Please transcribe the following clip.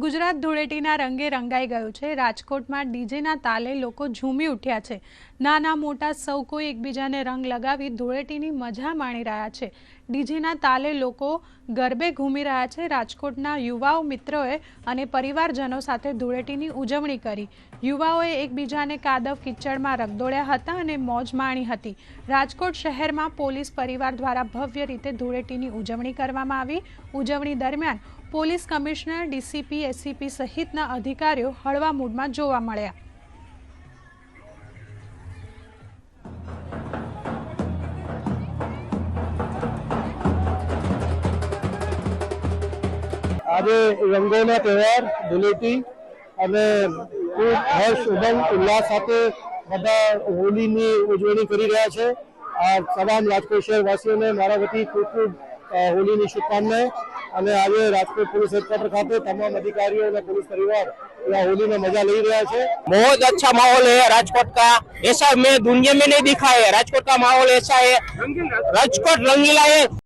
ગુજરાત ધૂળેટીના રંગે રંગાઈ ગયું છે. રાજકોટમાં ડીજેના તાલે લોકો ઝૂમી ઉઠ્યા છે. નાના મોટા સૌ કોઈ એકબીજાને રંગ લગાવી ધૂળેટીની મજા માણી રહ્યા છે. ડીજેના તાલે લોકો ગરબે ઘૂમી રહ્યા છે. રાજકોટના યુવાઓ મિત્રોએ અને પરિવારજનો સાથે ધૂળેટીની ઉજવણી કરી. યુવાઓએ એકબીજાને કાદવ કિચડમાં રગદોળ્યા હતા અને મોજ માણી હતી. રાજકોટ શહેરમાં પોલીસ પરિવાર દ્વારા ભવ્ય રીતે ધૂળેટીની ઉજવણી કરવામાં આવી. ઉજવણી દરમિયાન પોલીસ કમિશનર, ડીસીપી એસીપી સહિતના અધિકારીઓ હળવા મૂડમાં જોવા મળ્યા. આજે રંગોનો તહેવાર, ધૂળેટી અને ખૂબ હર્ષ ઉમંગ, ઉલ્લાસ સાથે બધા હોલીની ઉજવણી કરી રહ્યા છે. આ તમામ રાજકોટ શહેરવાસીઓને મારા વતી ખૂબ ખૂબ હોલીની શુભકામનાએ અને આજે રાજકોટ પોલીસ હેડક્વાર્ટર ખાતે તમામ અધિકારીઓ અને પોલીસ પરિવાર होली में मजा ले रहा है बहुत अच्छा माहौल है राजकोट का ऐसा मैं दुनिया में नहीं दिखा है राजकोट का माहौल ऐसा है राजकोट रंगीला है